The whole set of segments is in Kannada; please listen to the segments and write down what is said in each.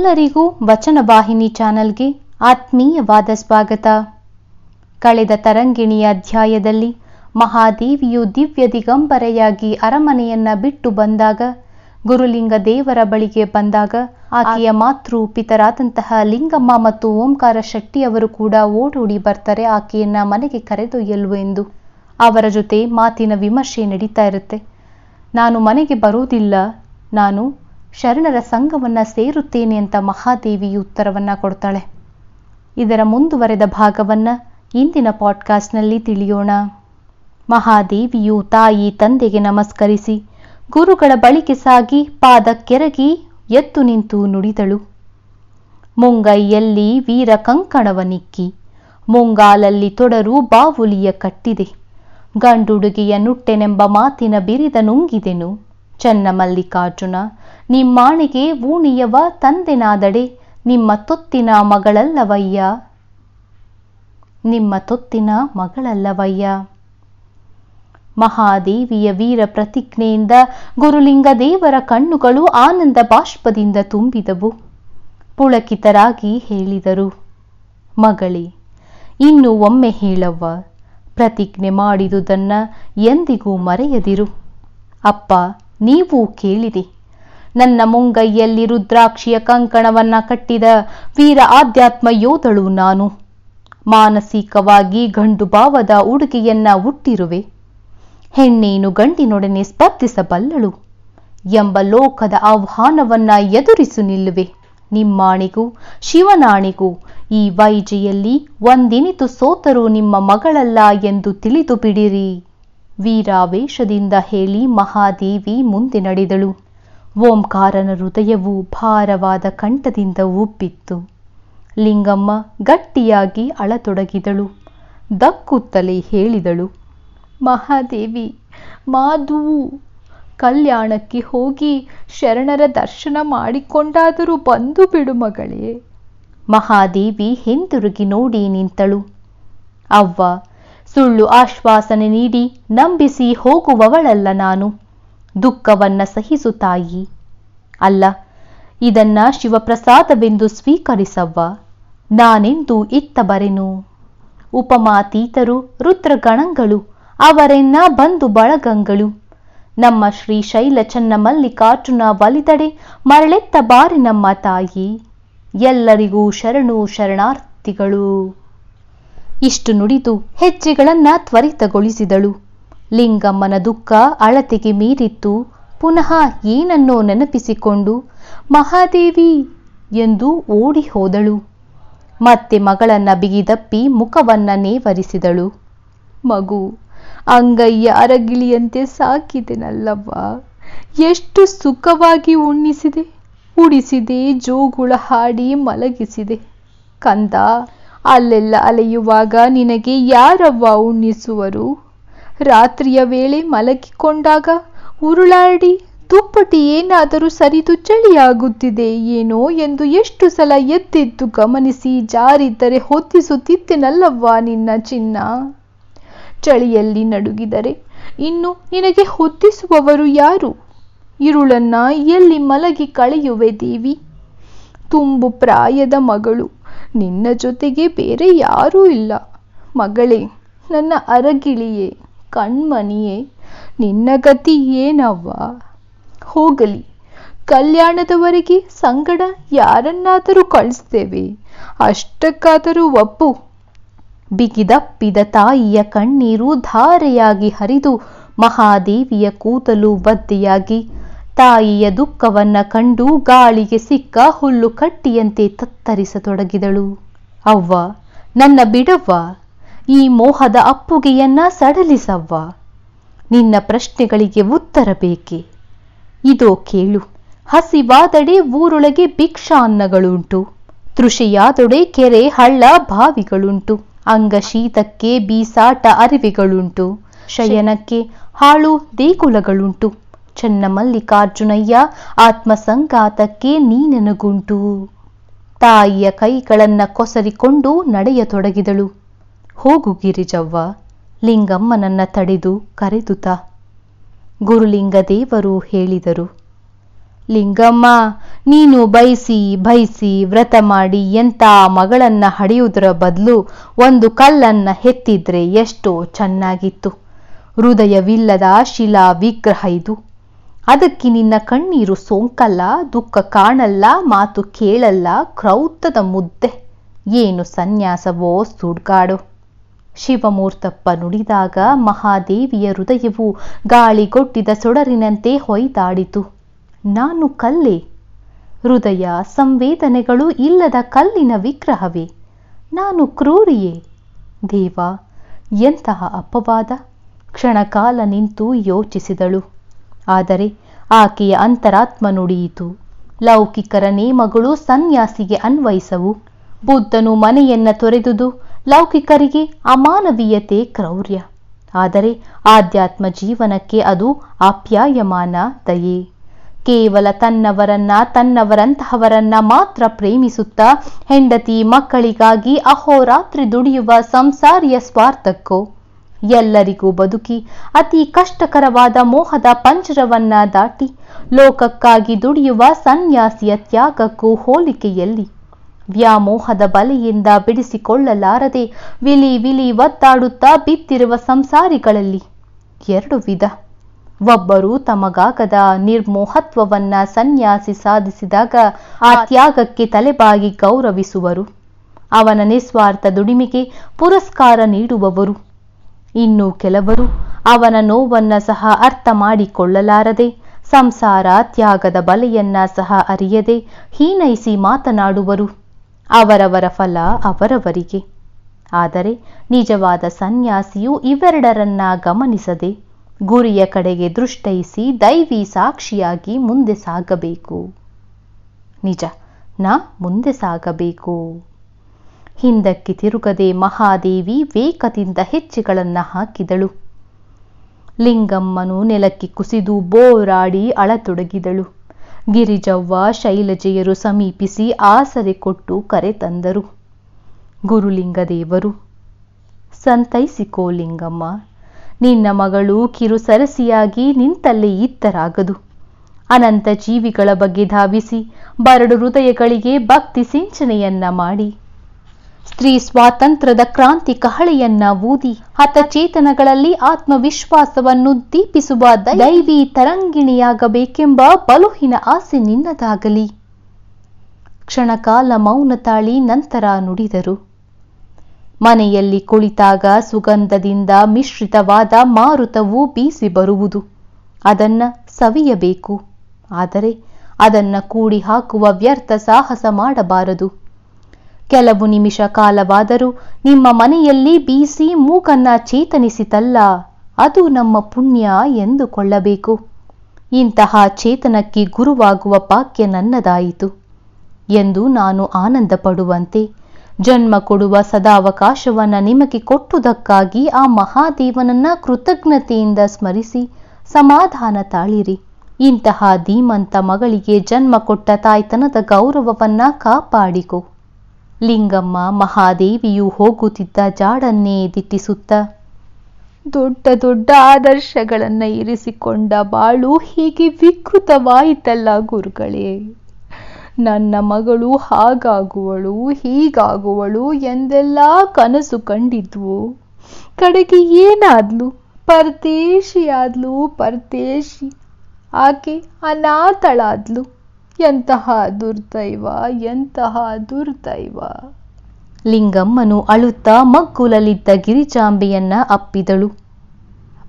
ಎಲ್ಲರಿಗೂ ವಚನವಾಹಿನಿ ಚಾನೆಲ್ಗೆ ಆತ್ಮೀಯವಾದ ಸ್ವಾಗತ. ಕಳೆದ ತರಂಗಿಣಿಯ ಅಧ್ಯಾಯದಲ್ಲಿ ಮಹಾದೇವಿಯು ದಿವ್ಯ ದಿಗಂಬರೆಯಾಗಿ ಅರಮನೆಯನ್ನ ಬಿಟ್ಟು ಬಂದಾಗ, ಗುರುಲಿಂಗ ದೇವರ ಬಳಿಗೆ ಬಂದಾಗ ಆಕೆಯ ಮಾತೃ ಪಿತರಾದಂತಹ ಲಿಂಗಮ್ಮ ಮತ್ತು ಓಂಕಾರ ಶೆಟ್ಟಿಯವರು ಕೂಡ ಓಡೋಡಿ ಬರ್ತಾರೆ ಆಕೆಯನ್ನ ಮನೆಗೆ ಕರೆದೊಯ್ಯಲು ಎಂದು. ಅವರ ಜೊತೆ ಮಾತಿನ ವಿಮರ್ಶೆ ನಡೀತಾ ಇರುತ್ತೆ. ನಾನು ಮನೆಗೆ ಬರೋದಿಲ್ಲ ನಾನು ಶರಣರ ಸಂಘವನ್ನ ಸೇರುತ್ತೇನೆ ಅಂತ ಮಹಾದೇವಿ ಉತ್ತರವನ್ನ ಕೊಡ್ತಾಳೆ. ಇದರ ಮುಂದುವರೆದ ಭಾಗವನ್ನ ಇಂದಿನ ಪಾಡ್ಕಾಸ್ಟ್ನಲ್ಲಿ ತಿಳಿಯೋಣ. ಮಹಾದೇವಿಯು ತಾಯಿ ತಂದೆಗೆ ನಮಸ್ಕರಿಸಿ ಗುರುಗಳ ಬಳಿಗೆ ಸಾಗಿ ಪಾದ ಕೆರಗಿ ಎದ್ದು ನಿಂತು ನುಡಿದಳು. ಮುಂಗೈಯಲ್ಲಿ ವೀರ ಕಂಕಣವನಿಕ್ಕಿ ಮುಂಗಾಲಲ್ಲಿ ತೊಡರು ಬಾವುಲಿಯ ಕಟ್ಟಿದೆ. ಗಂಡುಡುಗೆಯ ನುಟ್ಟೆನೆಂಬ ಮಾತಿನ ಬಿರಿದ ನುಂಗಿದೆನು. ಚನ್ನಮಲ್ಲಿಕಾರ್ಜುನ ನಿಮ್ಮಾಣಿಗೆ ಊಣಿಯವ ತಂದೆನಾದಡೆ, ನಿಮ್ಮ ತೊತ್ತಿನ ಮಗಳಲ್ಲವಯ್ಯ. ನಿಮ್ಮ ತೊತ್ತಿನ ಮಗಳಲ್ಲವಯ್ಯ. ಮಹಾದೇವಿಯ ವೀರ ಪ್ರತಿಜ್ಞೆಯಿಂದ ಗುರುಲಿಂಗ ದೇವರ ಕಣ್ಣುಗಳು ಆನಂದ ಬಾಷ್ಪದಿಂದ ತುಂಬಿದವು. ಪುಳಕಿತರಾಗಿ ಹೇಳಿದರು, ಮಗಳೇ, ಇನ್ನು ಒಮ್ಮೆ ಹೇಳವ್ವ, ಪ್ರತಿಜ್ಞೆ ಮಾಡಿದುದನ್ನ ಎಂದಿಗೂ ಮರೆಯದಿರು. ಅಪ್ಪ ನೀವು ಕೇಳಿರಿ. ನನ್ನ ಮುಂಗೈಯಲ್ಲಿ ರುದ್ರಾಕ್ಷಿಯ ಕಂಕಣವನ್ನ ಕಟ್ಟಿದ ವೀರ ಆಧ್ಯಾತ್ಮ ಯೋಧಳು ನಾನು. ಮಾನಸಿಕವಾಗಿ ಗಂಡು ಭಾವದ ಉಡುಗೆಯನ್ನ ಹುಟ್ಟಿರುವೆ ಹೆಣ್ಣೇನು ಗಂಡಿನೊಡನೆ ಸ್ಪರ್ಧಿಸಬಲ್ಲಳು. ಎಂಬ ಲೋಕದ ಆಹ್ವಾನವನ್ನ ಎದುರಿಸು ನಿಲ್ಲುವೆ. ನಿಮ್ಮಾಣಿಗೂ, ಶಿವನಾಣಿಗೂ, ಈ ವೈಜೆಯಲ್ಲಿ ಒಂದಿನಿತು ಸೋತರೂ ನಿಮ್ಮ ಮಗಳಲ್ಲ ಎಂದು ತಿಳಿದು ಬಿಡಿರಿ. ವೀರಾವೇಶದಿಂದ ಹೇಳಿ ಮಹಾದೇವಿ ಮುಂದೆ ನಡೆದಳು. ಓಂಕಾರನ ಹೃದಯವು ಭಾರವಾದ ಕಂಠದಿಂದ ಉಬ್ಬಿತ್ತು. ಲಿಂಗಮ್ಮ ಗಟ್ಟಿಯಾಗಿ ಅಳತೊಡಗಿದಳು. ದಕ್ಕುತ್ತಲೇ ಹೇಳಿದಳು, ಮಹಾದೇವಿ ಮಾಧುವು ಕಲ್ಯಾಣಕ್ಕೆ ಹೋಗಿ ಶರಣರ ದರ್ಶನ ಮಾಡಿಕೊಂಡಾದರೂ ಬಂದು ಬಿಡು ಮಗಳೇ. ಮಹಾದೇವಿ ಹಿಂದಿರುಗಿ ನೋಡಿ ನಿಂತಳು. ಅವ್ವ ಸುಳ್ಳು ಆಶ್ವಾಸನೆ ನೀಡಿ ನಂಬಿಸಿ ಹೋಗುವವಳಲ್ಲ ನಾನು. ದುಃಖವನ್ನ ಸಹಿಸು ತಾಯಿ. ಅಲ್ಲ, ಇದನ್ನ ಶಿವಪ್ರಸಾದವೆಂದು ಸ್ವೀಕರಿಸವ್ವ. ನಾನೆಂದು ಇತ್ತ ಬರೆನು? ಉಪಮಾತೀತರು, ರುದ್ರಗಣಗಳು, ಅವರೆನ್ನ ಬಂದು ಬಳಗಂಗಳು. ನಮ್ಮ ಶ್ರೀಶೈಲ ಚನ್ನ ಮಲ್ಲಿಕಾರ್ಜುನ ಒಲಿದಡೆ ಮರಳೆತ್ತ ಬಾರಿ ನಮ್ಮ ತಾಯಿ. ಎಲ್ಲರಿಗೂ ಶರಣು ಶರಣಾರ್ಥಿಗಳು. ಇಷ್ಟು ನುಡಿದು ಹೆಜ್ಜೆಗಳನ್ನ ತ್ವರಿತಗೊಳಿಸಿದಳು. ಲಿಂಗಮ್ಮನ ದುಃಖ ಅಳತೆಗೆ ಮೀರಿತ್ತು. ಪುನಃ ಏನನ್ನೋ ನೆನಪಿಸಿಕೊಂಡು, ಮಹಾದೇವಿ! ಎಂದು ಓಡಿ ಹೋದಳು. ಮತ್ತೆ ಮಗಳನ್ನ ಬಿಗಿದಪ್ಪಿ ಮುಖವನ್ನ ನೇವರಿಸಿದಳು. ಮಗು ಅಂಗಯ್ಯ ಅರಗಿಳಿಯಂತೆ ಸಾಕಿದೆನಲ್ಲವ್ವ. ಎಷ್ಟು ಸುಖವಾಗಿ ಉಣ್ಣಿಸಿದೆ, ಉಡಿಸಿದೆ, ಜೋಗುಳ ಹಾಡಿ ಮಲಗಿಸಿದೆ. ಕಂದ ಅಲ್ಲೆಲ್ಲ ಅಲೆಯುವಾಗ ನಿನಗೆ ಯಾರವ್ವ ಉಣ್ಣಿಸುವರು? ರಾತ್ರಿಯ ವೇಳೆ ಮಲಗಿಕೊಂಡಾಗ ಉರುಳಾಡಿ ತುಪ್ಪಟಿ ಏನಾದರೂ ಸರಿದು ಚಳಿಯಾಗುತ್ತಿದೆ ಏನೋ ಎಂದು ಎಷ್ಟು ಸಲ ಎದ್ದೆದ್ದು ಗಮನಿಸಿ ಜಾರಿದ್ದರೆ ಹೊತ್ತಿಸುತ್ತಿದ್ದೆನಲ್ಲವ್ವ ನಿನ್ನ ಚಿನ್ನ? ಚಳಿಯಲ್ಲಿ ನಡುಗಿದರೆ, ಇನ್ನು ನಿನಗೆ ಹೊತ್ತಿಸುವವರು ಯಾರು? ಇರುಳನ್ನ ಎಲ್ಲಿ ಮಲಗಿ ಕಳೆಯುವೆ ದೇವಿ? ತುಂಬು ಪ್ರಾಯದ ಮಗಳು ನಿನ್ನ ಜೊತೆಗೆ ಬೇರೆ ಯಾರೂ ಇಲ್ಲ. ಮಗಳೇ, ನನ್ನ ಅರಗಿಳಿಯೇ, ಕಣ್ಮಣಿಯೇ, ನಿನ್ನ ಗತಿ ಏನವ್ವ? ಹೋಗಲಿ, ಕಲ್ಯಾಣದವರೆಗೆ ಸಂಗಡ ಯಾರನ್ನಾದರೂ ಕಳಿಸ್ತೇವೆ. ಅಷ್ಟಕ್ಕಾದರೂ ಒಪ್ಪು. ಬಿಗಿದಪ್ಪಿದ ತಾಯಿಯ ಕಣ್ಣೀರು ಧಾರೆಯಾಗಿ ಹರಿದು ಮಹಾದೇವಿಯ ಕೂದಲು ಬದ್ದೆಯಾಗಿ ತಾಯಿಯ ದುಃಖವನ್ನ ಕಂಡು ಗಾಳಿಗೆ ಸಿಕ್ಕ ಹುಲ್ಲು ಕಟ್ಟಿಯಂತೆ ತತ್ತರಿಸತೊಡಗಿದಳು. ಅವ್ವ, ನನ್ನ ಬಿಡವ್ವ, ಈ ಮೋಹದ ಅಪ್ಪುಗೆಯನ್ನ ಸಡಲಿಸವ್ವ, ನಿನ್ನ ಪ್ರಶ್ನೆಗಳಿಗೆ ಉತ್ತರ ಬೇಕೆ? ಇದೋ ಕೇಳು, ಹಸಿವಾದಡೆ ಊರೊಳಗೆ ಭಿಕ್ಷಾನ್ನಗಳುಂಟು, ತೃಷಿಯಾದೊಡೆ ಕೆರೆ ಹಳ್ಳ ಬಾವಿಗಳುಂಟು ಅಂಗಶೀತಕ್ಕೆ ಬೀಸಾಟ ಅರಿವೆಗಳುಂಟು, ಶಯನಕ್ಕೆ ಹಾಳು ದೇಗುಲಗಳುಂಟು. ಚನ್ನಮಲ್ಲಿಕಾರ್ಜುನಯ್ಯ ಆತ್ಮಸಂಗಾತಕ್ಕೆ ನೀನೆನಗುಂಟು. ತಾಯಿಯ ಕೈಗಳನ್ನ ಕೊಸರಿಕೊಂಡು ನಡೆಯತೊಡಗಿದಳು. ಹೋಗು ಗಿರಿಜವ್ವ, ಲಿಂಗಮ್ಮನನ್ನ ತಡೆದು ಕರೆದುತ. ಗುರುಲಿಂಗ ದೇವರು ಹೇಳಿದರು, ಲಿಂಗಮ್ಮ, ನೀನು ಬಯಸಿ ಬಯಸಿ ವ್ರತ ಮಾಡಿ ಎಂತ ಮಗಳನ್ನ ಹಡೆಯುವುದರ ಬದಲು ಒಂದು ಕಲ್ಲನ್ನ ಹೆತ್ತಿದ್ರೆ ಎಷ್ಟೋ ಚೆನ್ನಾಗಿತ್ತು. ಹೃದಯವಿಲ್ಲದ ಶಿಲಾ ವಿಗ್ರಹ ಇದು. ಅದಕ್ಕೆ ನಿನ್ನ ಕಣ್ಣೀರು ಸೋಂಕಲ್ಲ, ದುಃಖ ಕಾಣಲ್ಲ, ಮಾತು ಕೇಳಲ್ಲ, ಕ್ರೌತದ ಮುದ್ದೆ. ಏನು ಸನ್ಯಾಸವೋ ಸುಡ್ಗಾಡು. ಶಿವಮೂರ್ತಪ್ಪ ನುಡಿದಾಗ ಮಹಾದೇವಿಯ ಹೃದಯವು ಗಾಳಿಗೊಟ್ಟಿದ ಸೊಡರಿನಂತೆ ಹೊಯ್ದಾಡಿತು. ನಾನು ಕಲ್ಲೆ. ಹೃದಯ ಸಂವೇದನೆಗಳು ಇಲ್ಲದ ಕಲ್ಲಿನ ವಿಗ್ರಹವೇ. ನಾನು ಕ್ರೂರಿಯೇ. ದೇವ, ಎಂತಹ ಅಪವಾದ. ಕ್ಷಣಕಾಲ ನಿಂತು ಯೋಚಿಸಿದಳು. ಆದರೆ ಆಕೆಯ ಅಂತರಾತ್ಮ ನುಡಿಯಿತು. ಲೌಕಿಕರ ನೇಮಗಳು ಸನ್ಯಾಸಿಗೆ ಅನ್ವಯಿಸವು. ಬುದ್ಧನು ಮನೆಯನ್ನ ತೊರೆದುದು ಲೌಕಿಕರಿಗೆ ಅಮಾನವೀಯತೆ ಕ್ರೌರ್ಯ. ಆದರೆ ಆಧ್ಯಾತ್ಮ ಜೀವನಕ್ಕೆ ಅದು ಆಪ್ಯಾಯಮಾನ ದಯೆ. ಕೇವಲ ತನ್ನವರನ್ನ ತನ್ನವರಂತಹವರನ್ನ ಮಾತ್ರ ಪ್ರೇಮಿಸುತ್ತಾ ಹೆಂಡತಿ ಮಕ್ಕಳಿಗಾಗಿ ಅಹೋರಾತ್ರಿ ದುಡಿಯುವ ಸಂಸಾರಿಯ ಸ್ವಾರ್ಥಕ್ಕೋ ಎಲ್ಲರಿಗೂ ಬದುಕಿ ಅತಿ ಕಷ್ಟಕರವಾದ ಮೋಹದ ಪಂಜರವನ್ನ ದಾಟಿ ಲೋಕಕ್ಕಾಗಿ ದುಡಿಯುವ ಸನ್ಯಾಸಿಯ ತ್ಯಾಗಕ್ಕೂ ಹೋಲಿಕೆಯಲ್ಲಿ ವ್ಯಾಮೋಹದ ಬಲೆಯಿಂದ ಬಿಡಿಸಿಕೊಳ್ಳಲಾರದೆ ವಿಲಿ ವಿಲಿ ಒದ್ದಾಡುತ್ತಾ ಬಿದ್ದಿರುವ ಸಂಸಾರಿಗಳಲ್ಲಿ ಎರಡು ವಿಧ. ಒಬ್ಬರು ತಮಗಾಗದ ನಿರ್ಮೋಹತ್ವವನ್ನ ಸನ್ಯಾಸಿ ಸಾಧಿಸಿದಾಗ ಆ ತ್ಯಾಗಕ್ಕೆ ತಲೆಬಾಗಿ ಗೌರವಿಸುವರು. ಅವನ ನಿಸ್ವಾರ್ಥ ದುಡಿಮೆಗೆ ಪುರಸ್ಕಾರ ನೀಡುವವರು. ಇನ್ನು ಕೆಲವರು ಅವನ ನೋವನ್ನ ಸಹ ಅರ್ಥ ಮಾಡಿಕೊಳ್ಳಲಾರದೆ, ಸಂಸಾರ ತ್ಯಾಗದ ಬಲೆಯನ್ನ ಸಹ ಅರಿಯದೆ ಹೀನೈಸಿ ಮಾತನಾಡುವರು, ಅವರವರ ಫಲ ಅವರವರಿಗೆ. ಆದರೆ ನಿಜವಾದ ಸನ್ಯಾಸಿಯು ಇವೆರಡರನ್ನ ಗಮನಿಸದೆ ಗುರಿಯ ಕಡೆಗೆ ದೃಷ್ಟೈಸಿ ದೈವಿ ಸಾಕ್ಷಿಯಾಗಿ ಮುಂದೆ ಸಾಗಬೇಕು. ನಿಜ, ನಾ ಮುಂದೆ ಸಾಗಬೇಕು. ಹಿಂದಕ್ಕೆ ತಿರುಗದೆ ಮಹಾದೇವಿ ವೇಗದಿಂದ ಹೆಜ್ಜೆಗಳನ್ನ ಹಾಕಿದಳು. ಲಿಂಗಮ್ಮನು ನೆಲಕ್ಕೆ ಕುಸಿದು ಬೋರಾಡಿ ಅಳತೊಡಗಿದಳು. ಗಿರಿಜವ್ವ ಶೈಲಜೆಯರು ಸಮೀಪಿಸಿ ಆಸರೆ ಕೊಟ್ಟು ಕರೆತಂದರು ಗುರುಲಿಂಗದೇವರು, ಸಂತೈಸಿಕೋ ಲಿಂಗಮ್ಮ, ನಿನ್ನ ಮಗಳು ಕಿರುಸರಸಿಯಾಗಿ ನಿಂತಲ್ಲೇ ಇತ್ತರಾಗದು. ಅನಂತ ಜೀವಿಗಳ ಬಗ್ಗೆ ಧಾವಿಸಿ, ಬರಡು ಹೃದಯಗಳಿಗೆ ಭಕ್ತಿ ಸಿಂಚನೆಯನ್ನ ಮಾಡಿ. ಸ್ತ್ರೀ ಸ್ವಾತಂತ್ರ್ಯದ ಕ್ರಾಂತಿ ಕಹಳೆಯನ್ನ ಊದಿ ಹತಚೇತನಗಳಲ್ಲಿ ಆತ್ಮವಿಶ್ವಾಸವನ್ನು ದೀಪಿಸುವ ದೈವಿ ತರಂಗಿಣಿಯಾಗಬೇಕೆಂಬ ಬಲುಹಿನ ಆಸೆ ನಿನ್ನದಾಗಲಿ. ಕ್ಷಣಕಾಲ ಮೌನ ತಾಳಿ ನಂತರ ನುಡಿದರು. ಮನೆಯಲ್ಲಿ ಕುಳಿತಾಗ ಸುಗಂಧದಿಂದ ಮಿಶ್ರಿತವಾದ ಮಾರುತವು ಬೀಸಿ ಬರುವುದು. ಅದನ್ನ ಸವಿಯಬೇಕು. ಆದರೆ ಅದನ್ನ ಕೂಡಿ ಹಾಕುವ ವ್ಯರ್ಥ ಸಾಹಸ ಮಾಡಬಾರದು. ಕೆಲವು ನಿಮಿಷ ಕಾಲವಾದರೂ ನಿಮ್ಮ ಮನೆಯಲ್ಲಿ ಬೀಸಿ ಮೂಕನ್ನ ಚೇತನಿಸಿತಲ್ಲ, ಅದು ನಮ್ಮ ಪುಣ್ಯ ಎಂದುಕೊಳ್ಳಬೇಕು. ಇಂತಹ ಚೇತನಕ್ಕೆ ಗುರುವಾಗುವ ಪಾಕ್ಯ ನನ್ನದಾಯಿತು ಎಂದು ನಾನು ಆನಂದ ಪಡುವಂತೆ ಜನ್ಮ ಕೊಡುವ ಸದಾವಕಾಶವನ್ನ ನಿಮಗೆ ಕೊಟ್ಟುದಕ್ಕಾಗಿ ಆ ಮಹಾದೇವನನ್ನ ಕೃತಜ್ಞತೆಯಿಂದ ಸ್ಮರಿಸಿ ಸಮಾಧಾನ ತಾಳಿರಿ. ಇಂತಹ ಧೀಮಂತ ಮಗಳಿಗೆ ಜನ್ಮ ಕೊಟ್ಟ ತಾಯ್ತನದ ಗೌರವವನ್ನ ಕಾಪಾಡಿಕೊ. ಲಿಂಗಮ್ಮ ಮಹಾದೇವಿಯು ಹೋಗುತ್ತಿದ್ದ ಜಾಡನ್ನೇ ದಿಟ್ಟಿಸುತ್ತ. ದೊಡ್ಡ ದೊಡ್ಡ ಆದರ್ಶಗಳನ್ನು ಇರಿಸಿಕೊಂಡ ಬಾಳು ಹೀಗೆ ವಿಕೃತವಾಯಿತಲ್ಲ ಗುರುಗಳೇ. ನನ್ನ ಮಗಳು ಹಾಗಾಗುವಳು, ಹೀಗಾಗುವಳು ಎಂದೆಲ್ಲ ಕನಸು ಕಂಡಿದ್ವು. ಕಡೆಗೆ ಏನಾದ್ಲು? ಪರದೇಶಿಯಾದ್ಲು, ಪರದೇಶಿ. ಆಕೆ ಅನಾಥಳಾದ್ಲು. ಎಂತಹ ದುರ್ದೈವ ಎಂತಹ ದುರ್ದೈವ. ಲಿಂಗಮ್ಮನು ಅಳುತ್ತಾ ಮಗ್ಗುಲಲ್ಲಿದ್ದ ಗಿರಿಜಾಂಬೆಯನ್ನ ಅಪ್ಪಿದಳು.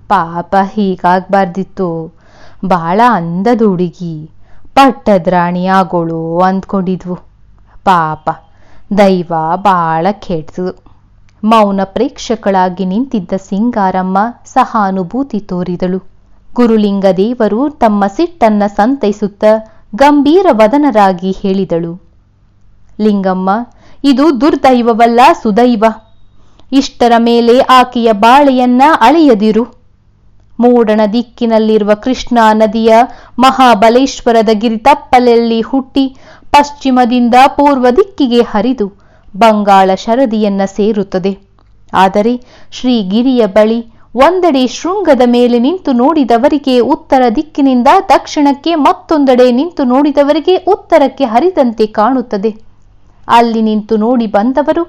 ಪಾಪ ಹೀಗಾಗ್ಬಾರ್ದಿತ್ತು. ಬಾಳ ಅಂದದ ಹುಡುಗಿ ಪಟ್ಟದ್ರಾಣಿ ಆಗೋಳು ಅಂದ್ಕೊಂಡಿದ್ವು. ಪಾಪ, ದೈವ ಬಾಳ ಕೆಟ್ಟದು ಮೌನ ಪ್ರೇಕ್ಷಕಳಾಗಿ ನಿಂತಿದ್ದ ಸಿಂಗಾರಮ್ಮ ಸಹಾನುಭೂತಿ ತೋರಿದಳು. ಗುರುಲಿಂಗದೇವರು ತಮ್ಮ ಸಿಟ್ಟನ್ನ ಸಂತೈಸುತ್ತ ಗಂಭೀರ ವದನರಾಗಿ ಹೇಳಿದಳು. ಲಿಂಗಮ್ಮ, ಇದು ದುರ್ದೈವವಲ್ಲ ಸುದೈವ. ಇಷ್ಟರ ಮೇಲೆ ಆಕೆಯ ಬಾಳೆಯನ್ನ ಅಳೆಯದಿರು. ಮೂಡಣ ದಿಕ್ಕಿನಲ್ಲಿರುವ ಕೃಷ್ಣಾ ನದಿಯ ಮಹಾಬಲೇಶ್ವರದ ಗಿರಿತಪ್ಪಲಲ್ಲಿ ಹುಟ್ಟಿ ಪಶ್ಚಿಮದಿಂದ ಪೂರ್ವ ದಿಕ್ಕಿಗೆ ಹರಿದು ಬಂಗಾಳ ಶರದಿಯನ್ನ ಸೇರುತ್ತದೆ. ಆದರೆ ಶ್ರೀಗಿರಿಯ ಬಳಿ ಒಂದೆಡೆ ಶೃಂಗದ ಮೇಲೆ ನಿಂತು ನೋಡಿದವರಿಗೆ ಉತ್ತರ ದಿಕ್ಕಿನಿಂದ ದಕ್ಷಿಣಕ್ಕೆ ಮತ್ತೊಂದೆಡೆ ನಿಂತು ನೋಡಿದವರಿಗೆ ಉತ್ತರಕ್ಕೆ ಹರಿದಂತೆ ಕಾಣುತ್ತದೆ. ಅಲ್ಲಿ ನಿಂತು ನೋಡಿ ಬಂದವರು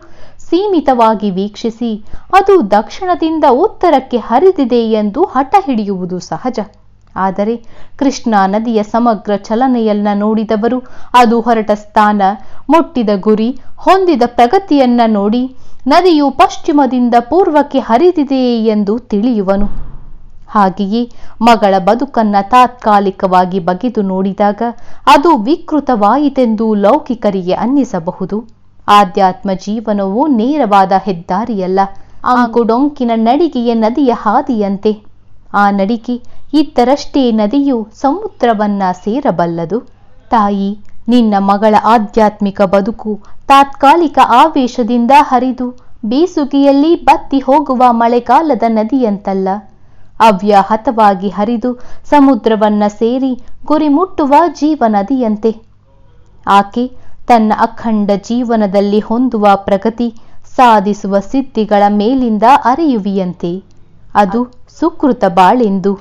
ಸೀಮಿತವಾಗಿ ವೀಕ್ಷಿಸಿ, ಅದು ದಕ್ಷಿಣದಿಂದ ಉತ್ತರಕ್ಕೆ ಹರಿದಿದೆ ಎಂದು ಹಠ ಹಿಡಿಯುವುದು ಸಹಜ. ಆದರೆ ಕೃಷ್ಣಾ ನದಿಯ ಸಮಗ್ರ ಚಲನೆಯನ್ನ ನೋಡಿದವರು, ಅದು ಹೊರಟ ಸ್ಥಾನ, ಮುಟ್ಟಿದ ಗುರಿ, ಹೊಂದಿದ ಪ್ರಗತಿಯನ್ನ ನೋಡಿ ನದಿಯು ಪಶ್ಚಿಮದಿಂದ ಪೂರ್ವಕ್ಕೆ ಹರಿದಿದೆ ಎಂದು ತಿಳಿಯುವನು. ಹಾಗೆಯೇ ಮಗಳ ಬದುಕನ್ನ ತಾತ್ಕಾಲಿಕವಾಗಿ ಬಗೆದು ನೋಡಿದಾಗ ಅದು ವಿಕೃತವಾಯಿತೆಂದು ಲೌಕಿಕರಿಗೆ ಅನ್ನಿಸಬಹುದು. ಆಧ್ಯಾತ್ಮ ಜೀವನವು ನೇರವಾದ ಹೆದ್ದಾರಿಯಲ್ಲ ಅಂಕುಡೊಂಕಿನ ನಡಿಗೆಯ ನದಿಯ ಹಾದಿಯಂತೆ. ಆ ನಡಿಗೆ ಇದ್ದರಷ್ಟೇ ನದಿಯು ಸಮುದ್ರವನ್ನ ಸೇರಬಲ್ಲದು. ತಾಯಿ ನಿನ್ನ ಮಗಳ ಆಧ್ಯಾತ್ಮಿಕ ಬದುಕು ತಾತ್ಕಾಲಿಕ ಆವೇಶದಿಂದ ಹರಿದು ಬೇಸುಗೆಯಲ್ಲಿ ಬತ್ತಿ ಹೋಗುವ ಮಳೆಗಾಲದ ನದಿಯಂತಲ್ಲ. ಅವ್ಯಾಹತವಾಗಿ ಹರಿದು ಸಮುದ್ರವನ್ನ ಸೇರಿ ಗುರಿ ಮುಟ್ಟುವ ಜೀವನದಿಯಂತೆ. ಆಕೆ ತನ್ನ ಅಖಂಡ ಜೀವನದಲ್ಲಿ ಹೊಂದುವ ಪ್ರಗತಿ ಸಾಧಿಸುವ ಸಿದ್ಧಿಗಳ ಮೇಲಿಂದ ಅರಿಯುವಿಯಂತೆ. ಅದು ಸುಕೃತ ಬಾಳೆಂದು.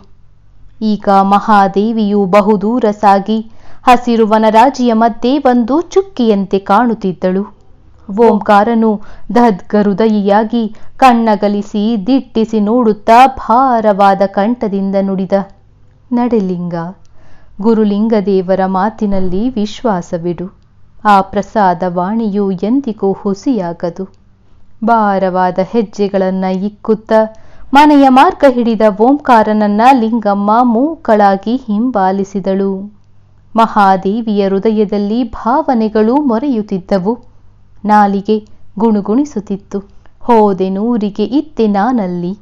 ಈಗ ಮಹಾದೇವಿಯು ಬಹುದೂರ ಸಾಗಿ ಹಸಿರು ವನರಾಜಿಯ ಮಧ್ಯೆ ಒಂದು ಚುಕ್ಕಿಯಂತೆ ಕಾಣುತ್ತಿದ್ದಳು. ಓಂಕಾರನು ಧದ್ಗರುದಯಿಯಾಗಿ ಕಣ್ಣಗಲಿಸಿ ದಿಟ್ಟಿಸಿ ನೋಡುತ್ತಾ ಭಾರವಾದ ಕಂಠದಿಂದ ನುಡಿದ, ನಡೆಲಿಂಗ, ಗುರುಲಿಂಗದೇವರ ಮಾತಿನಲ್ಲಿ ವಿಶ್ವಾಸವಿಡು. ಆ ಪ್ರಸಾದ ವಾಣಿಯು ಎಂದಿಗೂ ಹುಸಿಯಾಗದು. ಭಾರವಾದ ಹೆಜ್ಜೆಗಳನ್ನ ಇಕ್ಕುತ್ತ ಮನೆಯ ಮಾರ್ಗ ಹಿಡಿದ ಓಂಕಾರನನ್ನ ಲಿಂಗಮ್ಮ ಮೂಕಳಾಗಿ ಹಿಂಬಾಲಿಸಿದಳು. ಮಹಾದೇವಿಯ ಹೃದಯದಲ್ಲಿ ಭಾವನೆಗಳು ಮೊರೆಯುತ್ತಿದ್ದವು. ನಾಲಿಗೆ ಗುಣುಗುಣಿಸುತ್ತಿತ್ತು. ಹೋದೆ ನೂರಿಗೆ ಇತ್ತೆ ನಾನಲ್ಲಿ.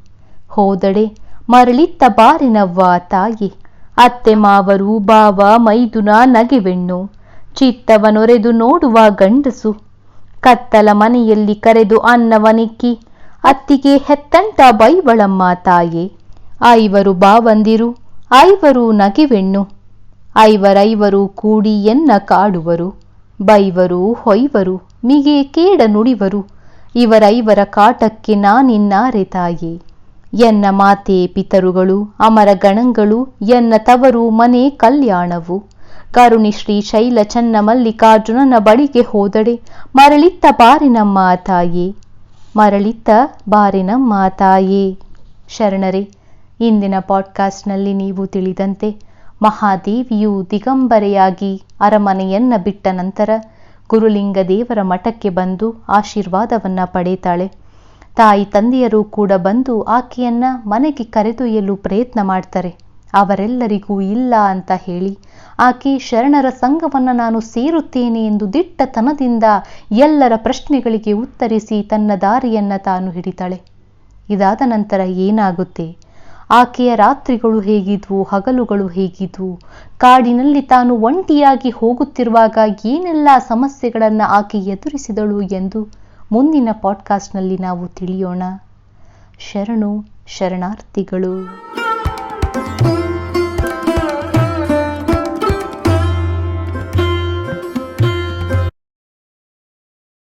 ಹೋದಡೆ, ಮರಳಿತ್ತ ಬಾರಿನವ್ವ ತಾಯಿ. ಅತ್ತೆ ಮಾವರು, ಬಾವ, ಮೈದುನ ನಗೆವೆಣ್ಣು. ಚಿತ್ತವನೊರೆದು ನೋಡುವ ಗಂಡಸು. ಕತ್ತಲ ಮನೆಯಲ್ಲಿ ಕರೆದು ಅನ್ನವನಿಕ್ಕಿ, ಅತ್ತಿಗೆ ಹೆತ್ತಂಟ ಬೈವಳಮ್ಮ ತಾಯೆ. ಐವರು ಬಾವಂದಿರು, ಐವರು ನಗೆವೆಣ್ಣು. ಐವರೈವರು ಕೂಡಿ ಎನ್ನ ಕಾಡುವರು, ಬೈವರು ಹೊಯ್ವರು, ಮಿಗೆ ಕೇಡ ನುಡಿವರು, ಇವರೈವರ ಕಾಟಕ್ಕೆ ನಾನಿನ್ನಾರೆ ತಾಯಿ. ಎನ್ನ ಮಾತೆ ಪಿತರುಗಳು, ಅಮರ ಗಣಗಳು, ಎನ್ನ ತವರು ಮನೆ ಕಲ್ಯಾಣವು. ಕರುಣಿ ಶ್ರೀ ಶೈಲ ಚನ್ನ ಮಲ್ಲಿಕಾರ್ಜುನನ ಬಳಿಗೆ ಹೋದಡೆ, ಮರಳಿತ್ತ ಬಾರಿನಮ್ಮ ತಾಯೇ. ಮರಳಿತ್ತ ಬಾರಿನಮ್ಮ ತಾಯೇ. ಶರಣರೇ, ಇಂದಿನ ಪಾಡ್ಕಾಸ್ಟ್ನಲ್ಲಿ ನೀವು ತಿಳಿದಂತೆ ಮಹಾದೇವಿಯು ದಿಗಂಬರೆಯಾಗಿ ಅರಮನೆಯನ್ನ ಬಿಟ್ಟ ನಂತರ ಗುರುಲಿಂಗ ದೇವರ ಮಠಕ್ಕೆ ಬಂದು ಆಶೀರ್ವಾದವನ್ನ ಪಡೆಯುತ್ತಾಳೆ ತಾಯಿ ತಂದೆಯರು ಕೂಡ ಬಂದು ಆಕೆಯನ್ನ ಮನೆಗೆ ಕರೆದೊಯ್ಯಲು ಪ್ರಯತ್ನ ಮಾಡ್ತಾರೆ. ಅವರೆಲ್ಲರಿಗೂ ಇಲ್ಲ ಅಂತ ಹೇಳಿ ಆಕೆ ಶರಣರ ಸಂಘವನ್ನು ನಾನು ಸೇರುತ್ತೇನೆ ಎಂದು ದಿಟ್ಟತನದಿಂದ ಎಲ್ಲರ ಪ್ರಶ್ನೆಗಳಿಗೆ ಉತ್ತರಿಸಿ ತನ್ನ ದಾರಿಯನ್ನ ತಾನು ಹಿಡಿತಾಳೆ. ಇದಾದ ನಂತರ ಏನಾಗುತ್ತೆ? ಆಕೆಯ ರಾತ್ರಿಗಳು ಹೇಗಿದ್ವು, ಹಗಲುಗಳು ಹೇಗಿದ್ವು? ಕಾಡಿನಲ್ಲಿ ತಾನು ಒಂಟಿಯಾಗಿ ಹೋಗುತ್ತಿರುವಾಗ ಏನೆಲ್ಲ ಸಮಸ್ಯೆಗಳನ್ನು ಆಕೆ ಎದುರಿಸಿದಳು ಎಂದು ಮುಂದಿನ ಪಾಡ್ಕಾಸ್ಟ್ನಲ್ಲಿ ನಾವು ತಿಳಿಯೋಣ. ಶರಣು, ಶರಣಾರ್ಥಿಗಳು.